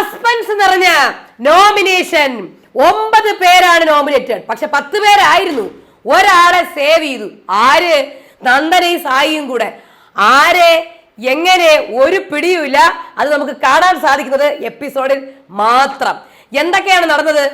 Suspense നിറഞ്ഞ nomination. ഒമ്പത് പേരാണ് നോമിനേറ്റഡ്. പക്ഷെ പത്ത് പേരായിരുന്നു. ഒരാളെ സേവ് ചെയ്തു. ആര്? നന്ദനയും സായിയും കൂടെ. ആരെ? എങ്ങനെ? ഒരു പിടിയുമില്ല. അത് നമുക്ക് കാണാൻ സാധിക്കുന്നത് എപ്പിസോഡിൽ മാത്രം. എന്തൊക്കെയാണ് നടന്നത്?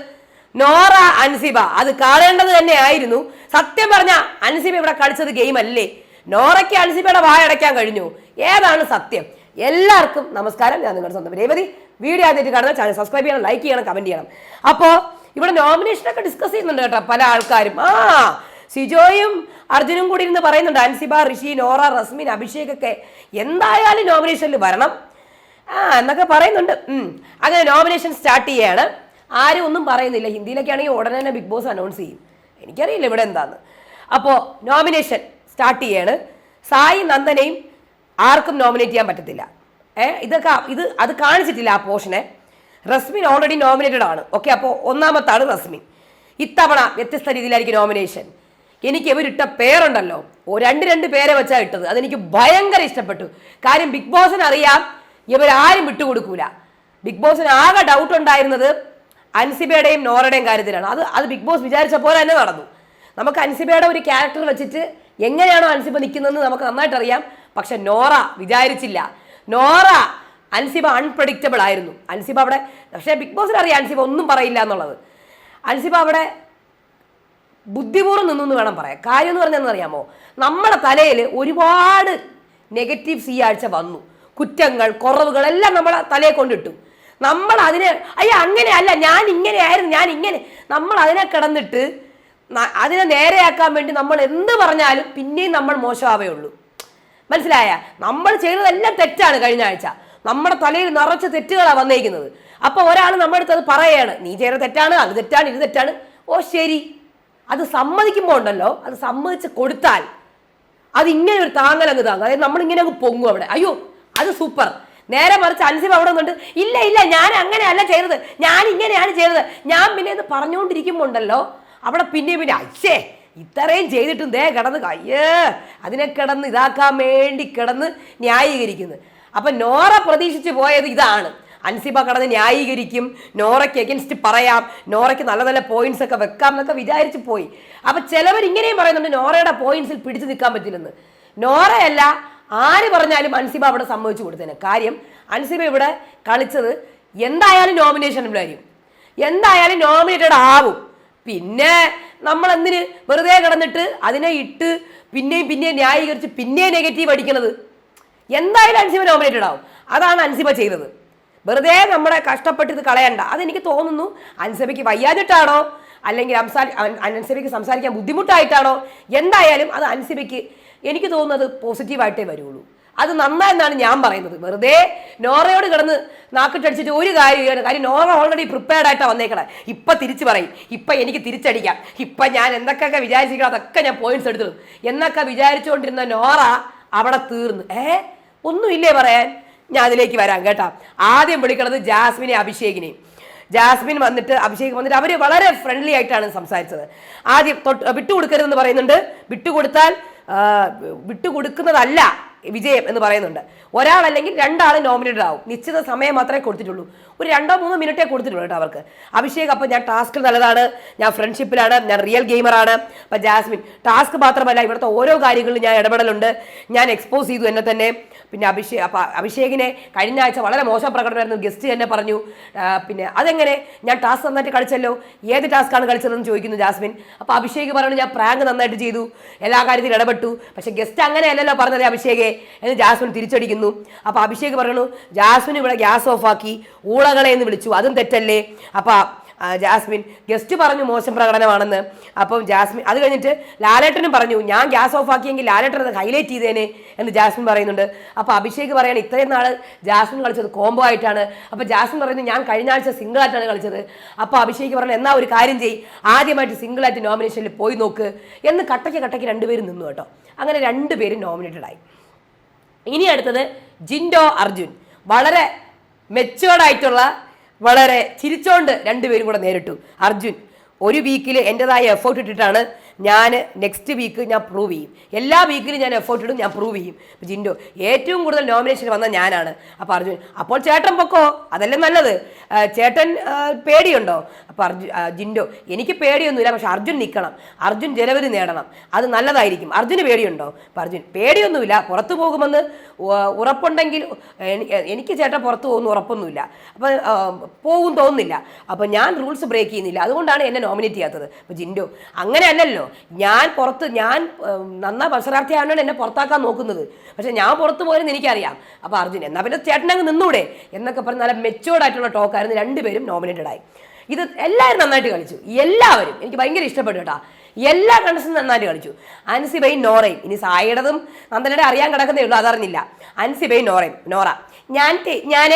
നോറ അൻസിബ. അത് കാണേണ്ടത് തന്നെ ആയിരുന്നു. സത്യം പറഞ്ഞ അൻസിബ ഇവിടെ കളിച്ചത് ഗെയിം അല്ലേ നോറയ്ക്ക് അൻസിബയുടെ വായടയ്ക്കാൻ കഴിഞ്ഞു. ഏതാണ് സത്യം? എല്ലാവർക്കും നമസ്കാരം. ഞാൻ നിങ്ങളുടെ സ്വന്തം രേവതി. വീഡിയോ ആദ്യമായിട്ട് കാണുന്ന ചാനൽ സബ്സ്ക്രൈബ് ചെയ്യണം ലൈക്ക് ചെയ്യണം കമന്റ് ചെയ്യണം. അപ്പോൾ ഇവിടെ നോമിനേഷനൊക്കെ ഡിസ്കസ് ചെയ്യുന്നുണ്ട് കേട്ടോ പല ആൾക്കാരും. ആ സിജോയും അർജുനും കൂടി ഇരുന്ന് പറയുന്നുണ്ട്. അൻസിബ ഋഷി നോറ റസ്മിൻ അഭിഷേക് ഒക്കെ എന്തായാലും നോമിനേഷനിൽ വരണം. ആ എന്നൊക്കെ പറയുന്നുണ്ട്. അങ്ങനെ നോമിനേഷൻ സ്റ്റാർട്ട് ചെയ്യാണ്. ആരും ഒന്നും പറയുന്നില്ല. ഹിന്ദിയിലൊക്കെ ആണെങ്കിൽ ഉടനെ തന്നെ ബിഗ് ബോസ് അനൗൺസ് ചെയ്യും. എനിക്കറിയില്ല ഇവിടെ എന്താന്ന്. അപ്പോൾ നോമിനേഷൻ സ്റ്റാർട്ട് ചെയ്യാണ്. സായി നന്ദനയും ആർക്കും നോമിനേറ്റ് ചെയ്യാൻ പറ്റത്തില്ല. ഏ ഇതൊക്കെ ഇത് അത് കാണിച്ചിട്ടില്ല ആ പോർഷനെ റസ്മിൻ ഓൾറെഡി നോമിനേറ്റഡ് ആണ്. ഓക്കെ അപ്പോൾ ഒന്നാമത്താണ് റസ്മിൻ. ഇത്തവണ വ്യത്യസ്ത രീതിയിലായിരിക്കും നോമിനേഷൻ എനിക്ക് ഇവരിട്ട പേരുണ്ടല്ലോ. രണ്ട് രണ്ട് പേരെ വെച്ചാണ് ഇട്ടത്. അതെനിക്ക് ഭയങ്കര ഇഷ്ടപ്പെട്ടു. കാര്യം ബിഗ് ബോസിന് അറിയാം ഇവരാരും വിട്ടുകൊടുക്കൂല. ബിഗ് ബോസിന് ആകെ ഡൗട്ട് ഉണ്ടായിരുന്നത് അൻസിബയുടെയും നോറയുടെയും കാര്യത്തിലാണ്. അത് അത് ബിഗ് ബോസ് വിചാരിച്ച പോലെ തന്നെ നടന്നു. നമുക്ക് അൻസിബയുടെ ഒരു ക്യാരക്ടർ വെച്ചിട്ട് എങ്ങനെയാണോ അൻസിബ നിൽക്കുന്നതെന്ന് നമുക്ക് നന്നായിട്ട് അറിയാം പക്ഷെ നോറ വിചാരിച്ചില്ല. നോറ അൻസിബ അൺപ്രഡിക്റ്റബിൾ ആയിരുന്നു. അൻസിബ അവിടെ പക്ഷേ ബിഗ് ബോസിൽ അറിയാം അൻസിബ ഒന്നും പറയില്ല എന്നുള്ളത്. അൻസിബ അവിടെ ബുദ്ധിപൂർവം നിന്നു വേണം പറയാം കാര്യം എന്ന് പറഞ്ഞാൽ അറിയാമോ നമ്മുടെ തലയിൽ ഒരുപാട് നെഗറ്റീവ്സ് ഈ ആഴ്ച വന്നു. കുറ്റങ്ങൾ കുറവുകൾ എല്ലാം നമ്മളെ തലയെ കൊണ്ടിട്ടു. നമ്മൾ അതിനെ അയ്യ അങ്ങനെയല്ല ഞാൻ ഇങ്ങനെയായിരുന്നു ഞാൻ ഇങ്ങനെ. നമ്മൾ അതിനെ കിടന്നിട്ട് അതിനെ നേരെയാക്കാൻ വേണ്ടി നമ്മൾ എന്ത് പറഞ്ഞാലും പിന്നെയും നമ്മൾ മോശമാവേ ഉള്ളൂ. മനസ്സിലായ? നമ്മൾ ചെയ്തതെല്ലാം തെറ്റാണ് കഴിഞ്ഞ ആഴ്ച. നമ്മുടെ തലയിൽ നിറച്ച തെറ്റുകളാണ് വന്നേക്കുന്നത്. അപ്പൊ ഒരാൾ നമ്മുടെ അടുത്ത് അത് പറയാണ് നീ ചെയ്ത തെറ്റാണ് അത് തെറ്റാണ് ഇത് തെറ്റാണ്. ഓ ശരി. അത് സമ്മതിക്കുമ്പോൾ ഉണ്ടല്ലോ അത് സമ്മതിച്ച് കൊടുത്താൽ അത് ഇങ്ങനെ ഒരു താങ്ങൽ അങ്ങ് താങ്ങും. അതായത് നമ്മൾ ഇങ്ങനെ അങ്ങ് പൊങ്ങും അവിടെ. അയ്യോ അത് സൂപ്പർ. നേരെ മറിച്ച് അൻസിബ് അവിടെ നിന്നുണ്ട്. ഇല്ല ഇല്ല ഞാൻ അങ്ങനെയല്ല ചെയ്തത്. ഞാൻ ഇങ്ങനെയാണ് ചെയ്തത്. ഞാൻ പിന്നെ ഇത് പറഞ്ഞുകൊണ്ടിരിക്കുമ്പോൾ ഉണ്ടല്ലോ അവിടെ പിന്നെ പിന്നെ അയ്യേ ഇത്രയും ചെയ്തിട്ടും ദേ കിടന്ന് അയ്യേ അതിനെ കിടന്ന് ഇതാക്കാൻ വേണ്ടി കിടന്ന് ന്യായീകരിക്കുന്നു. അപ്പം നോറ പ്രതീക്ഷിച്ച് പോയത് ഇതാണ്. അൻസിബ കടന്ന് ന്യായീകരിക്കും. നോറയ്ക്ക് എഗൻസ്റ്റ് പറയാം. നോറയ്ക്ക് നല്ല നല്ല പോയിന്റ്സ് ഒക്കെ വെക്കാം എന്നൊക്കെ വിചാരിച്ച് പോയി. അപ്പം ചിലവർ ഇങ്ങനെയും പറയുന്നുണ്ട് നോറയുടെ പോയിന്റ്സിൽ പിടിച്ചു നിൽക്കാൻ പറ്റില്ലെന്ന്. നോറയല്ല ആര് പറഞ്ഞാലും അൻസിബ അവിടെ സമ്മതിച്ചു കൊടുത്തേനെ. കാര്യം അൻസിബ ഇവിടെ കളിച്ചത് എന്തായാലും നോമിനേഷനിലായിരിക്കും എന്തായാലും നോമിനേറ്റഡ് ആവും. പിന്നെ നമ്മൾ എന്തിന് വെറുതെ കിടന്നിട്ട് അതിനെ ഇട്ട് പിന്നെയും പിന്നെയും ന്യായീകരിച്ച് പിന്നെയും നെഗറ്റീവ് അടിക്കണത്? എന്തായാലും അൻസിബ നോമിനേറ്റഡ് ആവും. അതാണ് അൻസിബ ചെയ്തത്. വെറുതെ നമ്മളെ കഷ്ടപ്പെട്ട് ഇത് കളയണ്ട. അതെനിക്ക് തോന്നുന്നു അൻസബയ്ക്ക് വയ്യാതിട്ടാണോ അല്ലെങ്കിൽ അൻസബയ്ക്ക് സംസാരിക്കാൻ ബുദ്ധിമുട്ടായിട്ടാണോ? എന്തായാലും അത് അൻസിബയ്ക്ക് എനിക്ക് തോന്നുന്നത് പോസിറ്റീവായിട്ടേ വരുള്ളൂ. അത് നന്നായെന്നാണ് ഞാൻ പറയുന്നത്. വെറുതെ നോറയോട് കിടന്ന് നാക്കിട്ടടിച്ചിട്ട് ഒരു കാര്യമില്ല കാര്യം നോറ ഓൾറെഡി പ്രിപ്പയർഡ് ആയിട്ടാണ് വന്നേക്കണേ. ഇപ്പൊ തിരിച്ചു പറയും. ഇപ്പൊ എനിക്ക് തിരിച്ചടിക്കാം. ഇപ്പൊ ഞാൻ എന്തൊക്കെയൊക്കെ വിചാരിച്ചിരിക്കണം അതൊക്കെ ഞാൻ പോയിന്റ്സ് എടുത്തു എന്നൊക്കെ വിചാരിച്ചുകൊണ്ടിരുന്ന നോറ അവിടെ തീർന്നു. ഏ? ഒന്നുമില്ലേ പറയാൻ? ഞാൻ അതിലേക്ക് വരാം കേട്ടോ. ആദ്യം വിളിക്കണത് ജാസ്മിനെ അഭിഷേകിനെയും ജാസ്മിൻ വന്നിട്ട് അഭിഷേക് വന്നിട്ട് അവർ വളരെ ഫ്രണ്ട്ലി ആയിട്ടാണ് സംസാരിച്ചത്. ആദ്യം തൊട്ട് വിട്ടുകൊടുക്കരുതെന്ന് പറയുന്നുണ്ട്. വിട്ടുകൊടുത്താൽ വിട്ടുകൊടുക്കുന്നതല്ല. വിജയം എന്ന് പറയുന്നുണ്ട്. ഒരാളല്ലെങ്കിൽ രണ്ടാൾ നോമിനേറ്റഡ് ആവും. നിശ്ചിത സമയം മാത്രമേ കൊടുത്തിട്ടുള്ളൂ. ഒരു രണ്ടോ മൂന്നോ മിനിറ്റേ കൊടുത്തിട്ടുള്ളൂ കേട്ടോ അവർക്ക്. അഭിഷേക് അപ്പം ഞാൻ ടാസ്ക് നല്ലതാണ്. ഞാൻ ഫ്രണ്ട്ഷിപ്പിലാണ് ഞാൻ റിയൽ ഗെയിമറാണ് അപ്പം ജാസ്മിൻ ടാസ്ക് മാത്രമല്ല ഇവിടുത്തെ ഓരോ കാര്യങ്ങളിലും ഞാൻ ഇടപെടലുണ്ട്. ഞാൻ എക്സ്പോസ് ചെയ്തു എന്നെ തന്നെ പിന്നെ അഭിഷേക് അപ്പം അഭിഷേകിനെ കഴിഞ്ഞ ആഴ്ച വളരെ മോശം പ്രകടനമായിരുന്നു. ഗസ്റ്റ് തന്നെ പറഞ്ഞു. പിന്നെ അതെങ്ങനെ? ഞാൻ ടാസ്ക് നന്നായിട്ട് കളിച്ചല്ലോ. ഏത് ടാസ്ക്കാണ് കളിച്ചതെന്ന് ചോദിക്കുന്നു ജാസ്മിൻ. അപ്പോൾ അഭിഷേക് പറഞ്ഞു ഞാൻ പ്രാങ്ക് നന്നായിട്ട് ചെയ്തു. എല്ലാ കാര്യത്തിലും ഇടപെട്ടു. പക്ഷേ ഗസ്റ്റ് അങ്ങനെ അല്ലല്ലോ പറഞ്ഞത് അഭിഷേകെ. എന്ന് ജാസ്മിൻ തിരിച്ചടിക്കുന്നു. അപ്പോൾ അഭിഷേക് പറഞ്ഞു ജാസ്മിൻ ഇവിടെ ഗ്യാസ് ഓഫാക്കി ഊളകളെ എന്ന് വിളിച്ചു. അതും തെറ്റല്ലേ? അപ്പോൾ ജാസ്മിൻ ഗസ്റ്റ് പറഞ്ഞു മോശം പ്രകടനമാണെന്ന്. അപ്പം ജാസ്മിൻ അത് കഴിഞ്ഞിട്ട് ലാലേട്ടനും പറഞ്ഞു ഞാൻ ഗ്യാസ് ഓഫ് ആക്കിയെങ്കിൽ ലാലേട്ടൻ അത് ഹൈലൈറ്റ് ചെയ്തേനെ എന്ന് ജാസ്മിൻ പറയുന്നുണ്ട്. അപ്പോൾ അഭിഷേക് പറയാണ് ഇത്രയും നാൾ ജാസ്മിൻ കളിച്ചത് കോംബോ ആയിട്ടാണ്. അപ്പോൾ ജാസ്മിൻ പറയുന്നത് ഞാൻ കഴിഞ്ഞ ആഴ്ച സിംഗിൾ ആയിട്ടാണ് കളിച്ചത്. അപ്പോൾ അഭിഷേക് പറഞ്ഞു എന്നാ ഒരു കാര്യം ചെയ്യ് ആദ്യമായിട്ട് സിംഗിൾ ആയിട്ട് നോമിനേഷനിൽ പോയി നോക്ക് എന്ന് കട്ടയ്ക്ക് കട്ടയ്ക്ക് രണ്ടുപേരും നിന്നു കേട്ടോ. അങ്ങനെ രണ്ടുപേരും നോമിനേറ്റഡ് ആയി. ഇനി അടുത്തത് ജിൻഡോ അർജുൻ. വളരെ മെച്ചുവേർഡ് ആയിട്ടുള്ള വളരെ ചിരിച്ചോണ്ട് രണ്ടുപേരും കൂടെ നേരിട്ടു. അർജുൻ ഒരു വീക്കിൽ എന്റെതായ എഫേർട്ട് ഇട്ടിട്ടാണ് ഞാൻ നെക്സ്റ്റ് വീക്ക് ഞാൻ പ്രൂവ് ചെയ്യും. എല്ലാ വീക്കിലും ഞാൻ എഫേർട്ട് ഇടും ഞാൻ പ്രൂവ് ചെയ്യും. ജിൻഡോ ഏറ്റവും കൂടുതൽ നോമിനേഷൻ വന്ന ഞാനാണ്. അപ്പോൾ അർജുൻ അപ്പോൾ ചേട്ടൻ പൊക്കോ? അതല്ലേ നല്ലത്. ചേട്ടൻ പേടിയുണ്ടോ? അപ്പോൾ അർജുൻ ജിൻഡോ എനിക്ക് പേടിയൊന്നുമില്ല പക്ഷെ അർജുൻ നിൽക്കണം അർജുൻ ജലവരി നേടണം. അത് നല്ലതായിരിക്കും. അർജുന് പേടിയുണ്ടോ? അപ്പോൾ അർജുൻ പേടിയൊന്നുമില്ല. പുറത്തു പോകുമെന്ന് ഉറപ്പുണ്ടെങ്കിൽ എനിക്ക് ചേട്ടൻ പുറത്ത് പോകുന്ന ഉറപ്പൊന്നുമില്ല. അപ്പം പോകും തോന്നുന്നില്ല. അപ്പം ഞാൻ റൂൾസ് ബ്രേക്ക് ചെയ്യുന്നില്ല. അതുകൊണ്ടാണ് എന്നെ നോമിനേറ്റ് ചെയ്യാത്തത്. അപ്പോൾ ജിൻഡോ അങ്ങനെയല്ലല്ലോ ഞാൻ പുറത്ത് ഞാൻ നന്നാ മത്സരാർത്ഥിയാണ് എന്നെ പുറത്താക്കാൻ നോക്കുന്നത്. പക്ഷേ ഞാൻ പുറത്തു പോയെന്ന് എനിക്കറിയാം. അപ്പോൾ അർജുൻ എന്നാൽ പിന്നെ ചേട്ടനങ്ങ് നിന്നൂടെ? എന്നൊക്കെ പറഞ്ഞ് നല്ല മെച്ചോർഡായിട്ടുള്ള ടോക്കായിരുന്നു രണ്ടുപേരും നോമിനേറ്റഡ് ആയി. ഇത് എല്ലാവരും നന്നായിട്ട് കളിച്ചു. എല്ലാവരും. എനിക്ക് ഭയങ്കര ഇഷ്ടപ്പെട്ടു കേട്ടോ. എല്ലാ കണ്ടസും നന്നായിട്ട് കളിച്ചു അൻസിബയും നോറയും. ഇനി സായിയുടേതും നന്ദനയുടെ അറിയാൻ കിടക്കുന്നേ ഉള്ളൂ അതറിഞ്ഞില്ല. അൻസിബയും നോറയും. നോറ. ഞാൻ ഞാൻ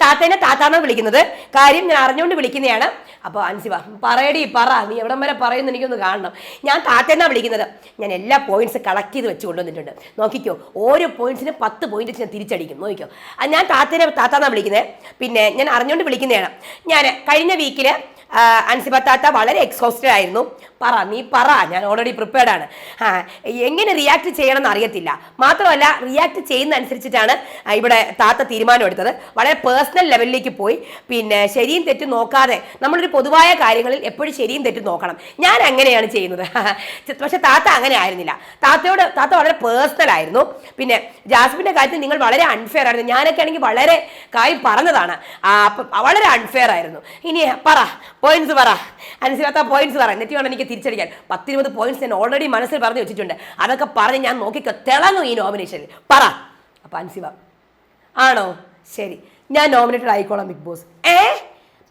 താത്തേനെ താത്താണോ വിളിക്കുന്നത്. കാര്യം ഞാൻ അറിഞ്ഞുകൊണ്ട് വിളിക്കുന്നതാണ് അപ്പോൾ അൻസിബ പറയടി പറ. നീ എവിടം വരെ പറയുന്നു എനിക്കൊന്ന് കാണണം. ഞാൻ താത്തേന്നാണ് വിളിക്കുന്നത്. ഞാൻ എല്ലാ പോയിന്റ്സ് കളക്ട് ചെയ്ത് വെച്ച് കൊണ്ടുവന്നിട്ടുണ്ട്. നോക്കിക്കോ ഓരോ പോയിന്റ്സിന് പത്ത് പോയിന്റ് ഞാൻ തിരിച്ചടിക്കും. നോക്കിക്കോ. ഞാൻ താത്തേനെ താത്താന്നാണ് വിളിക്കുന്നത് പിന്നെ ഞാൻ അറിഞ്ഞുകൊണ്ട് വിളിക്കുന്നതാണ്. ഞാൻ കഴിഞ്ഞ വീക്കിൽ അൻസിബ താത്ത വളരെ എക്സോസ്റ്റഡ് ആയിരുന്നു. പറ നീ പറ. ഞാൻ ഓൾറെഡി പ്രിപ്പയർഡ് ആണ്. എങ്ങനെ റിയാക്ട് ചെയ്യണം അറിയത്തില്ല. മാത്രമല്ല റിയാക്ട് ചെയ്യുന്ന അനുസരിച്ചിട്ടാണ് ഇവിടെ താത്ത തീരുമാനം എടുത്തത്. വളരെ പേഴ്സണൽ ലെവലിലേക്ക് പോയി. പിന്നെ ശരിയും തെറ്റും നോക്കാതെ നമ്മളൊരു പൊതുവായ കാര്യങ്ങളിൽ എപ്പോഴും ശരിയും തെറ്റും നോക്കണം. ഞാൻ അങ്ങനെയാണ് ചെയ്യുന്നത്. പക്ഷെ താത്ത അങ്ങനെ ആയിരുന്നില്ല. താത്തയോട് താത്ത വളരെ പേഴ്സണൽ ആയിരുന്നു. പിന്നെ ജാസ്മിന്റെ കാര്യത്തിൽ നിങ്ങൾ വളരെ അൺഫെയർ ആയിരുന്നു. ഞാനൊക്കെ ആണെങ്കിൽ വളരെ കാര്യം പറഞ്ഞതാണ്. വളരെ അൺഫെയർ ആയിരുന്നു. ഇനി പറ പോയിന്റ്സ് പറ. അനുസരിക്കാത്ത പോയിന്റ്സ് പറ. എന്നിട്ട് വേണം എനിക്ക് തിരിച്ചടിക്കാൻ. പത്തിരുപത് പോയിന്റ്സ് ഞാൻ ഓൾറെഡി മനസ്സിൽ പറഞ്ഞു വെച്ചിട്ടുണ്ട്. അതൊക്കെ പറഞ്ഞ് ഞാൻ നോക്കിക്കോ തിളങ്ങും ഈ നോമിനേഷനിൽ പറ. അപ്പൊ അൻസിബ ആണോ? ശരി. ഞാൻ നോമിനേറ്റഡ് ആയിക്കോളാം ബിഗ് ബോസ് ഏ?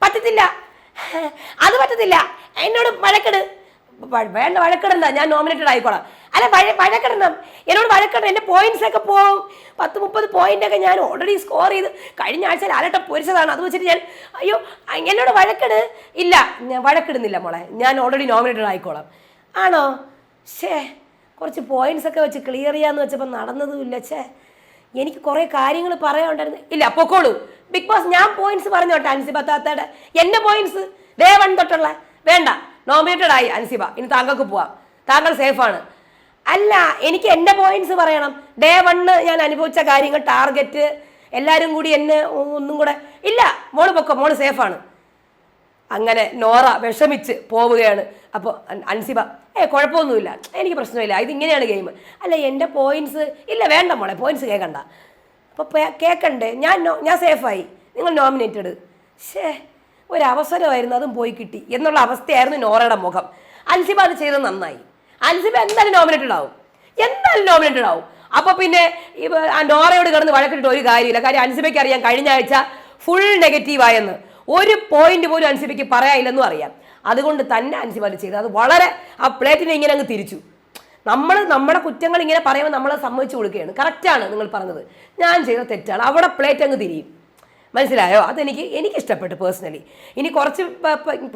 പറ്റത്തില്ല. അത് പറ്റത്തില്ല. എന്നോട് വഴക്കെട്. വേണ്ട വഴക്കിടണ്ട. ഞാൻ നോമിനേറ്റഡ് ആയിക്കോളാം. അല്ല വഴ വഴക്കിടണം. എന്നോട് വഴക്കിടണം. എന്റെ പോയിന്റ്സ് ഒക്കെ പോവും. പത്ത് മുപ്പത് പോയിന്റ് ഒക്കെ ഞാൻ ഓൾറെഡി സ്കോർ ചെയ്ത് കഴിഞ്ഞ ആഴ്ച ലാലട്ട പൊരിച്ചതാണ്. അത് വെച്ചിട്ട് ഞാൻ അയ്യോ എന്നോട് വഴക്കിട്. ഇല്ല ഞാൻ വഴക്കിടുന്നില്ല മോളെ. ഞാൻ ഓൾറെഡി നോമിനേറ്റഡ് ആയിക്കോളാം. ആണോ? ഷേ കുറച്ച് പോയിന്റ്സ് ഒക്കെ വെച്ച് ക്ലിയർ ചെയ്യാന്ന് വെച്ചപ്പോൾ നടന്നതുമില്ല. ഛേ എനിക്ക് കുറേ കാര്യങ്ങൾ പറയാനുണ്ടായിരുന്നു. ഇല്ല പൊക്കോളൂ. ബിഗ് ബോസ് ഞാൻ പോയിന്റ്സ് പറഞ്ഞോട്ടെ അൻസിബ താത്തയുടെ? എന്റെ പോയിന്റ്സ് ഡേ വൺ തൊട്ടുള്ള. വേണ്ട. നോമിനേറ്റഡ് ആയി അൻസിബ. ഇനി താങ്കൾക്ക് പോവാം. താങ്കൾ സേഫാണ് അല്ല എനിക്ക് എന്റെ പോയിന്റ്സ് പറയണം. ഡേ വണ്ണ് ഞാൻ അനുഭവിച്ച കാര്യങ്ങൾ ടാർഗറ്റ് എല്ലാവരും കൂടി എന്നെ ഒന്നും കൂടെ ഇല്ല മോൾ പൊക്കോ മോൾ സേഫാണ് അങ്ങനെ നോറ വിഷമിച്ച് പോവുകയാണ്. അപ്പോൾ അൻസിബ ഏ കുഴപ്പമൊന്നുമില്ല. എനിക്ക് പ്രശ്നമില്ല. ഇതിങ്ങനെയാണ് ഗെയിം അല്ല എന്റെ പോയിന്റ്സ് ഇല്ല വേണ്ട മോളെ പോയിന്റ്സ് കേൾക്കണ്ട അപ്പോൾ കേൾക്കണ്ടേ ഞാൻ ഞാൻ സേഫായി നിങ്ങൾ നോമിനേറ്റഡ് ഷേ ഒരു അവസരമായിരുന്നു അതും പോയി കിട്ടി. എന്നുള്ള അവസ്ഥയായിരുന്നു നോറയുടെ മുഖം. അൻസിബ അത് ചെയ്തത് നന്നായി. അൻസിബ എന്തായാലും നോമിനേറ്റഡ് ആവും എന്തായാലും നോമിനേറ്റഡ് ആവും അപ്പോൾ പിന്നെ ആ നോറയോട് കിടന്ന് വഴക്കിട്ട് ഒരു കാര്യമില്ല. കാര്യം അൻസിബയ്ക്ക് അറിയാം കഴിഞ്ഞ ആഴ്ച ഫുൾ നെഗറ്റീവായെന്ന് ഒരു പോയിന്റ് പോലും അൻസിബയ്ക്ക് പറയാനില്ലെന്നും അറിയാം. അതുകൊണ്ട് തന്നെ അൻസിബ അത് ചെയ്തത് അത് വളരെ ആ പ്ലേറ്റിനെ ഇങ്ങനെ അങ്ങ് തിരിച്ചു. നമ്മൾ നമ്മുടെ കുറ്റങ്ങൾ ഇങ്ങനെ പറയുമ്പോൾ നമ്മൾ സമ്മതിച്ചു കൊടുക്കുകയാണ്. കറക്റ്റാണ് നിങ്ങൾ പറഞ്ഞത്. ഞാൻ ചെയ്ത തെറ്റാണ്. അവിടെ പ്ലേറ്റ് അങ്ങ് തിരിയും. മനസ്സിലായോ? അതെനിക്ക് എനിക്ക് ഇഷ്ടപ്പെട്ടു പേഴ്സണലി ഇനി കുറച്ച്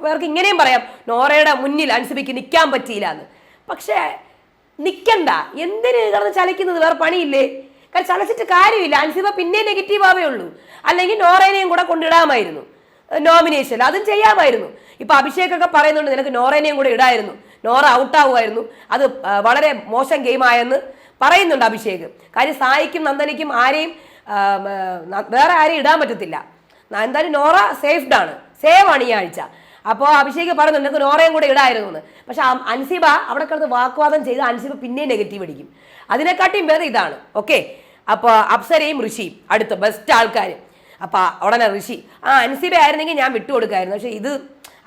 പേർക്ക് ഇങ്ങനെയും പറയാം. നോറയുടെ മുന്നിൽ അൻസിബയ്ക്ക് നിൽക്കാൻ പറ്റിയില്ല എന്ന്. പക്ഷേ നിൽക്കണ്ട എന്തിന് കിടന്ന് ചലയ്ക്കുന്നത് വേറെ പണിയില്ലേ? കാരണം ചലച്ചിട്ട് കാര്യമില്ല. അൻസിബ പിന്നെ നെഗറ്റീവ് ആവേ ഉള്ളൂ. അല്ലെങ്കിൽ നോറേനെയും കൂടെ കൊണ്ടിടാമായിരുന്നു. നോമിനേഷൻ അതും ചെയ്യാമായിരുന്നു. ഇപ്പൊ അഭിഷേകൊക്കെ പറയുന്നുണ്ട് നിനക്ക് നോറേനെയും കൂടെ ഇടായിരുന്നു. നോറ ഔട്ടാവുമായിരുന്നു. അത് വളരെ മോശം ഗെയിമായെന്ന് പറയുന്നുണ്ട് അഭിഷേക്. കാര്യം സായിക്കും നന്ദനിക്കും ആരെയും വേറെ ആരെയും ഇടാൻ പറ്റത്തില്ല. എന്തായാലും നോറ സേഫ്ഡാണ് ആണ്. സേവ് ആണ് ഈ ആഴ്ച. അപ്പോൾ അഭിഷേക് പറഞ്ഞു നിനക്ക് നോറയും കൂടെ ഇടായിരുന്നു എന്ന് പക്ഷെ അൻസിബ അവിടെ കിടന്ന് വാക്വാദം ചെയ്ത് അൻസിബ പിന്നെയും നെഗറ്റീവ് അടിക്കും. അതിനെക്കാട്ടിയും വേറെ ഇതാണ് ഓക്കെ അപ്പോൾ അപ്സരയും ഋഷിയും അടുത്ത ബെസ്റ്റ് ആൾക്കാർ അപ്പോൾ ഉടനെ ഋഷി ആ അൻസിബ ആയിരുന്നെങ്കിൽ ഞാൻ വിട്ടുകൊടുക്കായിരുന്നു. പക്ഷേ ഇത്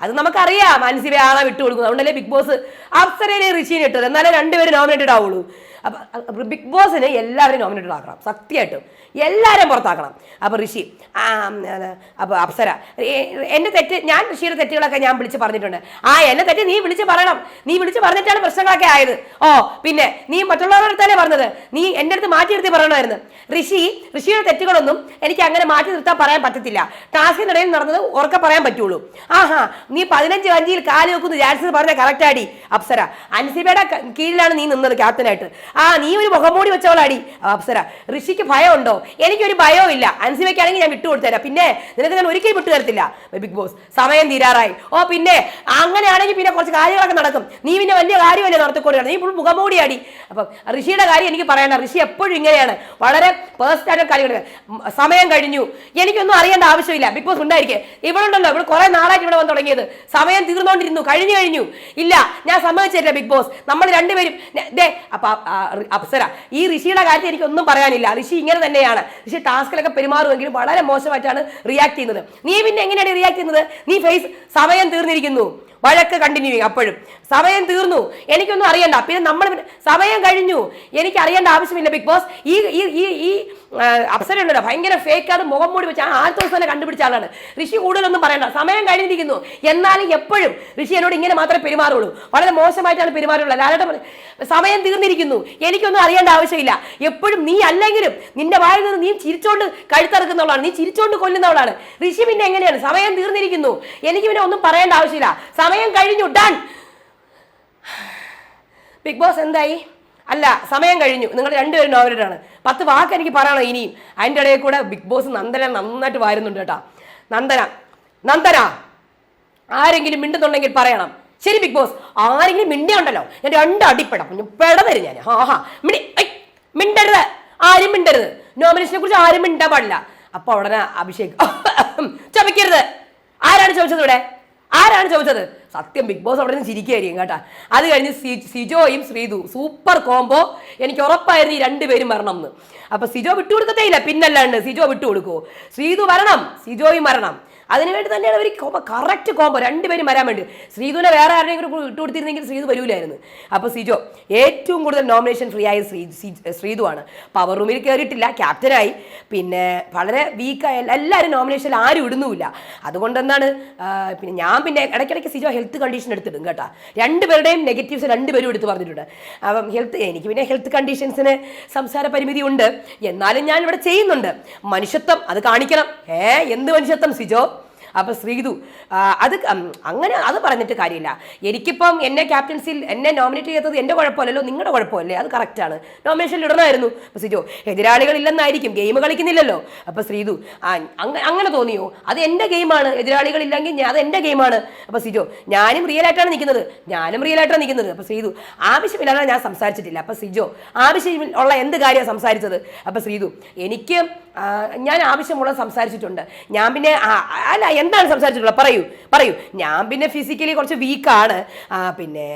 അത് നമുക്കറിയാം. മാനസികയെ ആളെ വിട്ടു കൊടുക്കുന്നത് അതുകൊണ്ടല്ലേ ബിഗ് ബോസ് അപ്സരയിലെ ഋഷിനെ ഇട്ടത്. എന്നാലേ രണ്ടുപേരും നോമിനേറ്റഡ് ആവുള്ളൂ. അപ്പൊ ബിഗ് ബോസിന് എല്ലാവരും നോമിനേറ്റഡ് ആക്കണം. സത്യമായിട്ടും. എല്ലാവരും പുറത്താക്കണം. അപ്പോൾ ഋഷി അപ്പോൾ അപ്പൊ അപ്സര. എന്റെ തെറ്റ് ഞാൻ ഋഷിയുടെ തെറ്റുകളൊക്കെ ഞാൻ വിളിച്ച് പറഞ്ഞിട്ടുണ്ട്. ആ എന്നെ തെറ്റ് നീ വിളിച്ച് പറയണം. നീ വിളിച്ച് പറഞ്ഞിട്ടാണ് പ്രശ്നങ്ങളൊക്കെ ആയത്. ഓ പിന്നെ നീ മറ്റുള്ളവരുടെ അടുത്തല്ലേ പറഞ്ഞത്? നീ എന്റെ അടുത്ത് മാറ്റി നിർത്തി പറയണമായിരുന്നു. ഋഷി ഋഷിയുടെ തെറ്റുകളൊന്നും എനിക്ക് അങ്ങനെ മാറ്റി നിർത്താൻ പറയാൻ പറ്റത്തില്ല. ടാസ്കിനിടയിൽ നടന്നത് ഉറക്കെ പറയാൻ പറ്റുള്ളൂ. ആഹാ നീ പതിനഞ്ച് വഞ്ചിയിൽ കാൽ വെക്കുന്നു ജാൻസൺ പറഞ്ഞ കറക്റ്റാടി അപ്സര. അൻസിബയുടെ കീഴിലാണ് നീ നിന്നത് ക്യാപ്റ്റനായിട്ട് ആ നീ ഒരു മുഖംമൂടി വെച്ചോളാടി അപ്സര. ഋഷിക്ക് ഭയമുണ്ടോ? എനിക്കൊരു ഭയവും ഇല്ല. അൻസിബയ്ക്കാണെങ്കിൽ ഞാൻ വിട്ടുകൊടുത്തരാം പിന്നെ നിനക്ക് ഞാൻ ഒരിക്കലും വിട്ടു തരത്തില്ല ബിഗ് ബോസ് സമയം തീരാറായി. ഓ പിന്നെ അങ്ങനെയാണെങ്കിൽ പിന്നെ കുറച്ച് കാര്യങ്ങളൊക്കെ നടക്കും. നീ പിന്നെ വലിയ കാര്യമല്ലേ നടത്തിക്കൊടുക്കണം നീ മുഖംമൂടിയാടി. അപ്പം ഋഷിയുടെ കാര്യം എനിക്ക് പറയണ്ട. ഋഷി എപ്പോഴും ഇങ്ങനെയാണ്. വളരെ പേഴ്സണൽ ആയിട്ട് കാര്യങ്ങൾ സമയം കഴിഞ്ഞു. എനിക്കൊന്നും അറിയേണ്ട ആവശ്യമില്ല. ബിഗ് ബോസ് ഉണ്ടായിരിക്കും. ഉണ്ടല്ലോ ഇവിടെ കുറെ നാളായിട്ട് ഇവിടെ വന്ന് തുടങ്ങിയത്. സമയം തീർന്നുകൊണ്ടിരുന്നു കഴിഞ്ഞു കഴിഞ്ഞു. ഇല്ല ഞാൻ സമ്മതിച്ചില്ല ബിഗ് ബോസ് നമ്മൾ രണ്ടുപേരും ദേ അപ്സര ഈ ഋഷിയുടെ കാര്യത്തിൽ എനിക്കൊന്നും പറയാനില്ല. ഋഷി ഇങ്ങനെ തന്നെയാണ്. ഋഷി ടാസ്കിലൊക്കെ പെരുമാറുമെങ്കിലും വളരെ മോശമായിട്ടാണ് റിയാക്ട് ചെയ്യുന്നത്. നീ പിന്നെ എങ്ങനെയാണ് റിയാക്ട് ചെയ്യുന്നത്? നീ ഫേസ് സമയം തീർന്നിരിക്കുന്നു. വഴക്ക് കണ്ടിന്യൂ ചെയ്യും അപ്പോഴും. സമയം തീർന്നു. എനിക്കൊന്നും അറിയണ്ട. പിന്നെ നമ്മൾ സമയം കഴിഞ്ഞു. എനിക്ക് അറിയേണ്ട ആവശ്യമില്ല. ബിഗ് ബോസ് ഈ ഈ ഈ ഈ അപ്സര ഉണ്ടല്ലോ. ഭയങ്കര ഫേക്കാണ് മുഖം മൂടി വെച്ച് ആ ആദ്യത്തെ ദിവസം തന്നെ കണ്ടുപിടിച്ച ആളാണ്. ഋഷി കൂടുതലൊന്നും പറയണ്ട. സമയം കഴിഞ്ഞിരിക്കുന്നു. എന്നാലും എപ്പോഴും ഋഷി എന്നോട് ഇങ്ങനെ മാത്രമേ പെരുമാറുള്ളൂ. വളരെ മോശമായിട്ടാണ് പെരുമാറുള്ളത് ലാലേട്ടൻ സമയം തീർന്നിരിക്കുന്നു. എനിക്കൊന്നും അറിയേണ്ട ആവശ്യമില്ല. എപ്പോഴും നീ അല്ലെങ്കിലും നിന്റെ വായിൽ നിന്ന് നീ ചിരിച്ചോണ്ട് കഴുത്തറക്കുന്നവളാണ് നീ ചിരിച്ചോണ്ട് കൊല്ലുന്നവളാണ് ഋഷി പിന്നെ എങ്ങനെയാണ്? സമയം തീർന്നിരിക്കുന്നു. എനിക്ക് പിന്നെ ഒന്നും പറയേണ്ട ആവശ്യമില്ല. സമയം കഴിഞ്ഞു ഡൺ. ബിഗ് ബോസ് എന്തായി? അല്ല സമയം കഴിഞ്ഞു. നിങ്ങൾ രണ്ടുപേരും നോവലിട്ടാണ് പത്ത് വാക്ക് എനിക്ക് പറയണോ ഇനിയും. അതിന്റെ ഇടയിൽ കൂടെ ബിഗ് ബോസ് നന്ദന നന്നായിട്ട് വാരുന്നുണ്ട് കേട്ടോ. നന്ദന. നന്ദന. ആരെങ്കിലും മിണ്ടുന്നുണ്ടെങ്കിൽ പറയണം. ശരി ബിഗ് ബോസ്. ആരെങ്കിലും മിണ്ടിയുണ്ടല്ലോ. ഞാൻ രണ്ട് അടിപ്പെടാം. ഞാൻ പെടതരും ഞാൻ. ഹാ ഹാ. മിണ്ടി ഐ, മിണ്ടരുത്. ആരും മിണ്ടരുത്. നോമിനേഷനെ കുറിച്ച് ആരും മിണ്ടാൻ പാടില്ല. അപ്പൊ ഉടനെ അഭിഷേക്. ചമയ്ക്കരുത് ആരാണ് ചോദിച്ചത് ഇവിടെ? ആരാണ് ചോദിച്ചത്? സത്യം ബിഗ് ബോസ് അവിടെ നിന്ന് ചിരിക്കുകയായിരിക്കും കേട്ടാ. അത് കഴിഞ്ഞ് സിജോയും ശ്രീതു സൂപ്പർ കോംബോ എനിക്ക് ഉറപ്പായിരുന്നു ഈ രണ്ടുപേരും വരണം എന്ന്. അപ്പൊ സിജോ വിട്ടുകൊടുക്കത്തേ ഇല്ല പിന്നല്ലാണ്ട് സിജോ വിട്ടുകൊടുക്കുവോ? ശ്രീതു വരണം. സിജോയും വരണം. അതിനുവേണ്ടി തന്നെയാണ് അവർ കോമ്പോ കറക്റ്റ് കോമ്പോ രണ്ടുപേരും വരാൻ വേണ്ടി. ശ്രീതുവിനെ വേറെ ആരെങ്കിലും ഇട്ട് കൊടുത്തിരുന്നെങ്കിൽ ശ്രീതു വരൂലായിരുന്നു. അപ്പോൾ സിജോ ഏറ്റവും കൂടുതൽ നോമിനേഷൻ ഫ്രീ ആയ ശ്രീ സി- ശ്രീതുവാണ്. പവർ റൂമിൽ കയറിയിട്ടില്ല ക്യാപ്റ്റനായി പിന്നെ വളരെ വീക്കായ എല്ലാവരും നോമിനേഷനിൽ ആരും ഇടുന്നുമില്ല. അതുകൊണ്ട് എന്താണ് പിന്നെ ഞാൻ പിന്നെ ഇടയ്ക്കിടയ്ക്ക് സിജോ ഹെൽത്ത് കണ്ടീഷൻ എടുത്തിടും കേട്ടോ. രണ്ടുപേരുടെയും നെഗറ്റീവ്സ് രണ്ടുപേരും എടുത്ത് പറഞ്ഞിട്ടുണ്ട്. അപ്പം ഹെൽത്ത് എനിക്ക് പിന്നെ ഹെൽത്ത് കണ്ടീഷൻസിന് സംസാര പരിമിതി ഉണ്ട്. എന്നാലും ഞാൻ ഇവിടെ ചെയ്യുന്നുണ്ട്. മനുഷ്യത്വം അത് കാണിക്കണം. ഏ എന്ത് മനുഷ്യത്വം സിജോ? അപ്പൊ ശ്രീതു അത് അങ്ങനെ അത് പറഞ്ഞിട്ട് കാര്യമില്ല. എനിക്കിപ്പം എന്നെ ക്യാപ്റ്റൻസിൽ എന്നെ നോമിനേറ്റ് ചെയ്തത് എന്റെ കുഴപ്പമല്ലല്ലോ നിങ്ങളുടെ കുഴപ്പമല്ലേ? അത് കറക്റ്റാണ് നോമിനേഷനിൽ ഇടണമായിരുന്നു. അപ്പൊ സിജോ എതിരാളികളില്ലെന്നായിരിക്കും ഗെയിം കളിക്കുന്നില്ലല്ലോ. അപ്പൊ ശ്രീതു അങ്ങ- അങ്ങനെ തോന്നിയോ? അത് എന്റെ ഗെയിമാണ് എതിരാളികളില്ലെങ്കിൽ ഞാൻ അത് എന്റെ ഗെയിമാണ് അപ്പൊ സിജോ ഞാനും റിയൽ ആയിട്ടാണ് നിൽക്കുന്നത്. ഞാനും റിയൽ ആയിട്ടാണ് നിൽക്കുന്നത്. അപ്പൊ ശ്രീതു ആവശ്യമില്ലാതെ ഞാൻ സംസാരിച്ചിട്ടില്ല. അപ്പൊ സിജോ ആവശ്യമുള്ള എന്ത് കാര്യമാണ് സംസാരിച്ചത്? അപ്പൊ ശ്രീതു എനിക്ക് ഞാൻ ആവശ്യമുള്ളത് സംസാരിച്ചിട്ടുണ്ട്. ഞാൻ പിന്നെ അല്ല എന്താണ് സംസാരിച്ചിട്ടുള്ളത്? പറയൂ പറയൂ. ഞാൻ പിന്നെ ഫിസിക്കലി കുറച്ച് വീക്കാണ് ആ പിന്നെ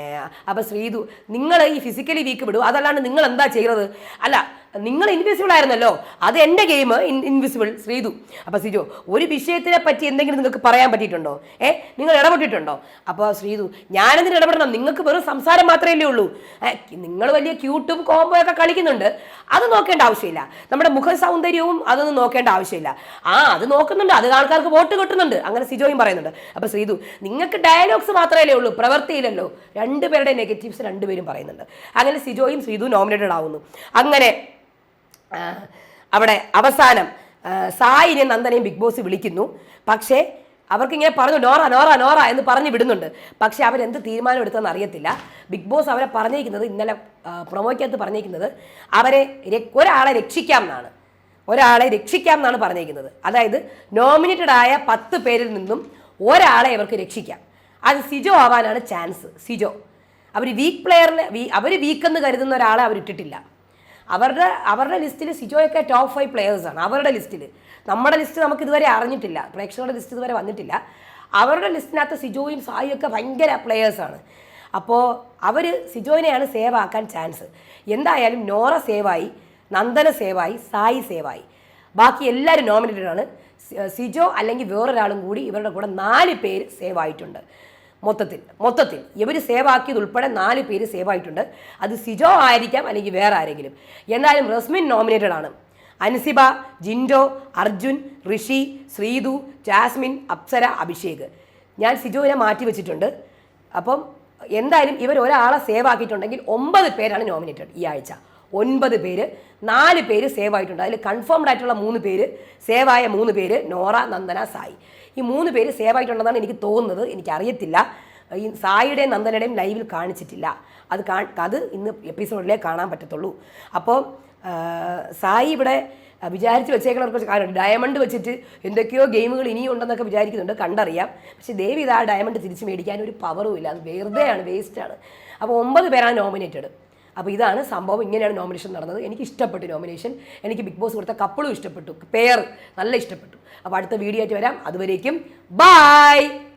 അപ്പം ശ്രീതു നിങ്ങൾ ഈ ഫിസിക്കലി വീക്ക് വിടൂ. അതല്ലാണ്ട് നിങ്ങൾ എന്താ ചെയ്യുന്നത് അല്ല നിങ്ങൾ ഇൻവിസിബിൾ ആയിരുന്നല്ലോ. അത് എന്റെ ഗെയിം ഇൻവിസിബിൾ ശ്രീതു അപ്പോൾ സിജോ ഒരു വിഷയത്തിനെ പറ്റി എന്തെങ്കിലും നിങ്ങൾക്ക് പറയാൻ പറ്റിയിട്ടുണ്ടോ? ഏ നിങ്ങൾ ഇടപെട്ടിട്ടുണ്ടോ? അപ്പോൾ ശ്രീതു ഞാനെന്തിന് ഇടപെടണം? നിങ്ങൾക്ക് വെറും സംസാരം മാത്രമല്ലേ ഉള്ളൂ. നിങ്ങൾ വലിയ ക്യൂട്ടും കോംബോ ഒക്കെ കളിക്കുന്നുണ്ട്. അത് നോക്കേണ്ട ആവശ്യമില്ല. നമ്മുടെ മുഖ സൗന്ദര്യവും അതൊന്നും നോക്കേണ്ട ആവശ്യമില്ല. ആ അത് നോക്കുന്നുണ്ട്. അത് ആൾക്കാർക്ക് വോട്ട് കിട്ടുന്നുണ്ട്. അങ്ങനെ സിജോയും പറയുന്നുണ്ട്. അപ്പൊ ശ്രീതു നിങ്ങൾക്ക് ഡയലോഗ്സ് മാത്രമല്ലേ ഉള്ളൂ? പ്രവൃത്തിയില്ലല്ലോ രണ്ടുപേരുടെ നെഗറ്റീവ്സ് രണ്ടുപേരും പറയുന്നുണ്ട്. അങ്ങനെ സിജോയും ശ്രീതു നോമിനേറ്റഡ് ആവുന്നു. അങ്ങനെ അവിടെ അവസാനം സായിനെ നന്ദനെയും ബിഗ് ബോസ് വിളിക്കുന്നു. പക്ഷേ അവർക്കിങ്ങനെ പറഞ്ഞു നോറ നോറ നോറ എന്ന് പറഞ്ഞു വിടുന്നുണ്ട്. പക്ഷേ അവരെന്ത് തീരുമാനം എടുത്തതെന്ന് അറിയത്തില്ല. ബിഗ് ബോസ് അവരെ പറഞ്ഞിരിക്കുന്നത് ഇന്നലെ പ്രൊമോയ്ക്കകത്ത് പറഞ്ഞിരിക്കുന്നത് അവരെ ഒരാളെ രക്ഷിക്കാം എന്നാണ്. ഒരാളെ രക്ഷിക്കാം എന്നാണ് പറഞ്ഞിരിക്കുന്നത്. അതായത് നോമിനേറ്റഡ് ആയ പത്ത് പേരിൽ നിന്നും ഒരാളെ ഇവർക്ക് രക്ഷിക്കാം. അത് സിജോ ആവാനാണ് ചാൻസ് സിജോ. അവർ വീക്ക് പ്ലെയറിനെ അവർ വീക്കെന്ന് കരുതുന്ന ഒരാളെ അവർ ഇട്ടിട്ടില്ല അവരുടെ അവരുടെ ലിസ്റ്റിൽ സിജോയൊക്കെ ടോപ്പ് ഫൈവ് പ്ലെയേഴ്സാണ് അവരുടെ ലിസ്റ്റിൽ. നമ്മുടെ ലിസ്റ്റ് നമുക്ക് ഇതുവരെ അറിഞ്ഞിട്ടില്ല. പ്രേക്ഷകരുടെ ലിസ്റ്റ് ഇതുവരെ വന്നിട്ടില്ല. അവരുടെ ലിസ്റ്റിനകത്ത് സിജോയും സായും ഒക്കെ ഭയങ്കര പ്ലെയേഴ്സാണ് അപ്പോൾ അവർ സിജോയിനെയാണ് സേവ് ആക്കാൻ ചാൻസ് എന്തായാലും നോറ സേവായി നന്ദന സേവായി സായി സേവായി ബാക്കി എല്ലാവരും നോമിനേറ്റഡ് ആണ്. സിജോ അല്ലെങ്കിൽ വേറൊരാളും കൂടി ഇവരുടെ കൂടെ നാല് പേര് സേവ് ആയിട്ടുണ്ട്. മൊത്തത്തിൽ മൊത്തത്തിൽ. ഇവർ സേവ് ആക്കിയത് ഉൾപ്പെടെ നാല് പേര് സേവ് ആയിട്ടുണ്ട്. അത് സിജോ ആയിരിക്കാം അല്ലെങ്കിൽ വേറെ ആരെങ്കിലും. എന്നാലും റസ്മിൻ നോമിനേറ്റഡ് ആണ്. അൻസിബ ജിൻഡോ അർജുൻ ഋഷി ശ്രീതു ജാസ്മിൻ അപ്സര അഭിഷേക്. ഞാൻ സിജോവിനെ മാറ്റി വെച്ചിട്ടുണ്ട്. അപ്പം എന്തായാലും ഇവർ ഒരാളെ സേവ് ആക്കിയിട്ടുണ്ടെങ്കിൽ ഒമ്പത് പേരാണ് നോമിനേറ്റഡ് ഈ ആഴ്ച. ഒൻപത് പേര് നാല് പേര് സേവ് ആയിട്ടുണ്ട്. അതിൽ കൺഫേംഡ് ആയിട്ടുള്ള മൂന്ന് പേര് സേവായ മൂന്ന് പേര് നോറ നന്ദന സായി. ഈ മൂന്ന് പേര് സേവ് ആയിട്ടുണ്ടെന്നാണ് എനിക്ക് തോന്നുന്നത്. എനിക്കറിയത്തില്ല. ഈ സായിയുടെയും നന്ദനയുടെയും ലൈവിൽ കാണിച്ചിട്ടില്ല. അത് കാ അത് ഇന്ന് എപ്പിസോഡിലേ കാണാൻ പറ്റത്തുള്ളൂ. അപ്പോൾ സായി ഇവിടെ വിചാരിച്ച് വെച്ചേക്കണ കുറച്ച് കാര്യമുണ്ട്. ഡയമണ്ട് വെച്ചിട്ട് എന്തൊക്കെയോ ഗെയിമുകൾ ഇനിയും ഉണ്ടെന്നൊക്കെ വിചാരിക്കുന്നുണ്ട്. കണ്ടറിയാം. പക്ഷേ ദേവി ഇത് ആ ഡയമണ്ട് തിരിച്ച് മേടിക്കാൻ ഒരു പവറും ഇല്ല. അത് വെറുതെയാണ് വേസ്റ്റാണ് അപ്പോൾ ഒമ്പത് പേരാണ് നോമിനേറ്റഡ് അപ്പോൾ ഇതാണ് സംഭവം. ഇങ്ങനെയാണ് നോമിനേഷൻ നടന്നത്. എനിക്ക് ഇഷ്ടപ്പെട്ടു നോമിനേഷൻ എനിക്ക് ബിഗ് ബോസ് കൊടുത്ത കപ്പിളും ഇഷ്ടപ്പെട്ടു. പെയർ നല്ല ഇഷ്ടപ്പെട്ടു. അപ്പോൾ അടുത്ത വീഡിയോ ആയിട്ട് വരാം. അതുവരേക്കും ബായ്